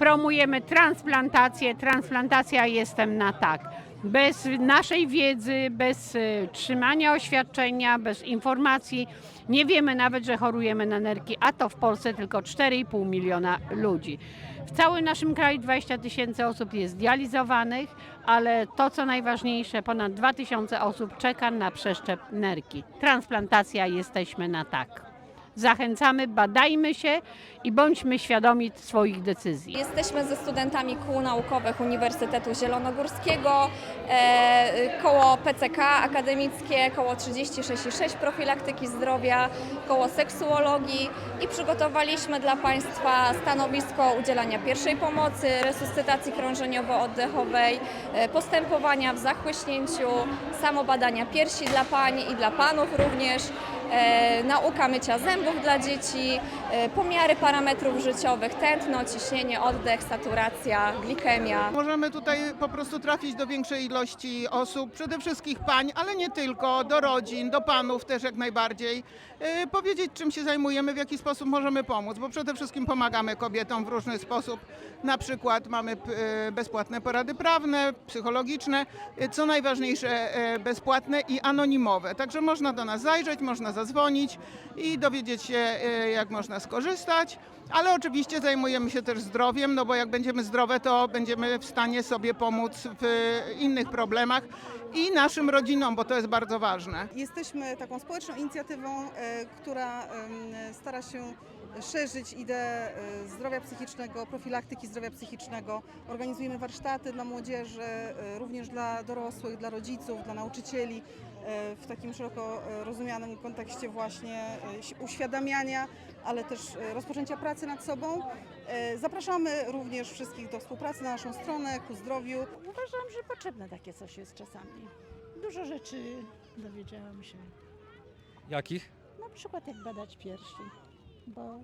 Promujemy transplantację. Transplantacja jestem na tak. Bez naszej wiedzy, bez y, trzymania oświadczenia, bez informacji nie wiemy nawet, że chorujemy na nerki, a to w Polsce tylko 4,5 miliona ludzi. W całym naszym kraju 20 tysięcy osób jest dializowanych, ale to co najważniejsze, ponad 2 tysiące osób czeka na przeszczep nerki. Transplantacja jesteśmy na tak. Zachęcamy, badajmy się i bądźmy świadomi swoich decyzji. Jesteśmy ze studentami kół naukowych Uniwersytetu Zielonogórskiego, e, koło PCK akademickie, koło 36,6 profilaktyki zdrowia, koło seksuologii i przygotowaliśmy dla Państwa stanowisko udzielania pierwszej pomocy, resuscytacji krążeniowo-oddechowej, e, postępowania w zachłyśnięciu, samobadania piersi dla Pań i dla Panów również, nauka mycia zębów dla dzieci, e, pomiary parametrów życiowych, tętno, ciśnienie, oddech, saturacja, glikemia. Możemy tutaj po prostu trafić do większej ilości osób, przede wszystkim pań, ale nie tylko, do rodzin, do panów też jak najbardziej. Yy, powiedzieć, czym się zajmujemy, w jaki sposób możemy pomóc, bo przede wszystkim pomagamy kobietom w różny sposób. Na przykład mamy bezpłatne porady prawne, psychologiczne, co najważniejsze, bezpłatne i anonimowe. Także można do nas zajrzeć, można zadzwonić i dowiedzieć się, yy, jak można skorzystać. Ale oczywiście zajmujemy się też zdrowiem, no bo jak będziemy zdrowe, to będziemy w stanie sobie pomóc w innych problemach i naszym rodzinom, bo to jest bardzo ważne. Jesteśmy taką społeczną inicjatywą, e, która stara się szerzyć ideę e, zdrowia psychicznego, profilaktyki zdrowia psychicznego. Organizujemy warsztaty dla młodzieży, e, również dla dorosłych, dla rodziców, dla nauczycieli e, w takim szeroko rozumianym kontekście właśnie uświadamiania, ale też rozpoczęcia pracy nad sobą. Zapraszamy również wszystkich do współpracy na naszą stronę ku zdrowiu. Uważam, że potrzebne takie coś jest czasami. Dużo rzeczy dowiedziałam się. Jakich? Na przykład jak badać piersi, bo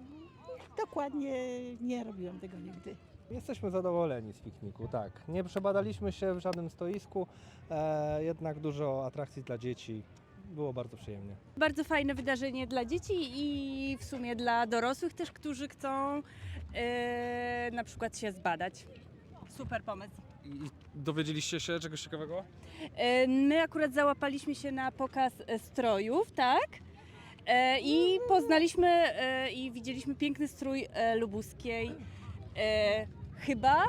dokładnie nie robiłam tego nigdy. Jesteśmy zadowoleni z pikniku, tak. Nie przebadaliśmy się w żadnym stoisku, e, jednak dużo atrakcji dla dzieci. Było bardzo przyjemnie. Bardzo fajne wydarzenie dla dzieci i w sumie dla dorosłych też, którzy chcą e, na przykład się zbadać. Super pomysł. I dowiedzieliście się czegoś ciekawego? E, my akurat załapaliśmy się na pokaz e, strojów, tak? E, I poznaliśmy e, i widzieliśmy piękny strój e, lubuskiej. Chyba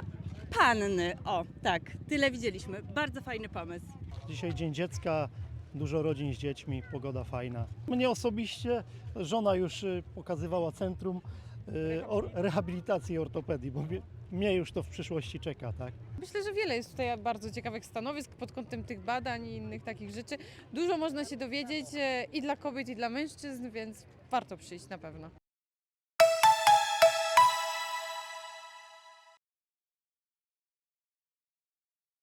panny. O, tak, tyle widzieliśmy. Bardzo fajny pomysł. Dzisiaj Dzień Dziecka, dużo rodzin z dziećmi, pogoda fajna. Mnie osobiście żona już y, pokazywała centrum y, or, rehabilitacji ortopedii, bo mnie, już to w przyszłości czeka, tak? Myślę, że wiele jest tutaj bardzo ciekawych stanowisk pod kątem tych badań i innych takich rzeczy. Dużo można się dowiedzieć e, i dla kobiet, i dla mężczyzn, więc warto przyjść na pewno.